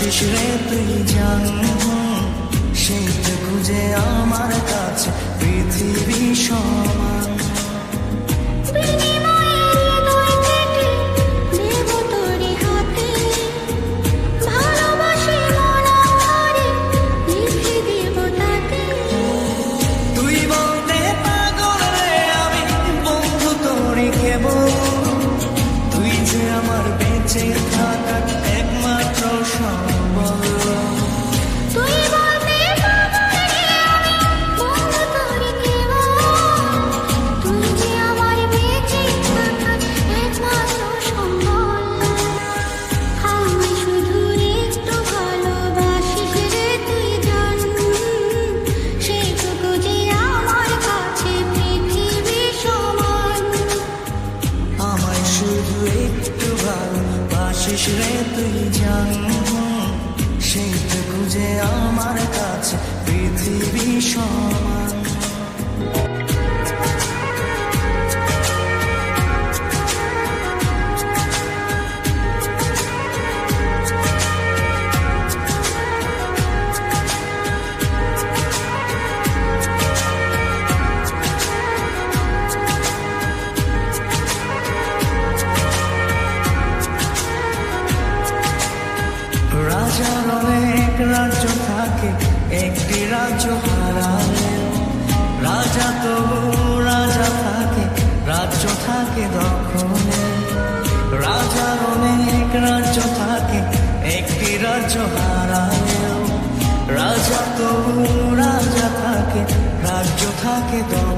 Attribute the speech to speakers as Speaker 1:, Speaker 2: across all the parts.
Speaker 1: আসিস রে তুই জান সেইটা খুঁজে আমার কাছে পৃথিবী
Speaker 2: সব। শুধু একটু ভালো বাসিস রে তুই জানি সেই তো খুঁজে আমার কাছে পৃথিবী সময় রাজার অনেক রাজ্য থাকে, একটি রাজ্য হারালে। রাজা তবু রাজা থাকে, রাজ্য থাকে দখলে। রাজার অনেক রাজ্য থাকে, একটি রাজ্য হারালেও রাজা তবু রাজা থাকে, রাজ্য থাকে দখলে।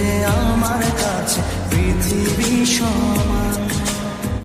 Speaker 2: যে আমার কাছে পৃথিবী সমান।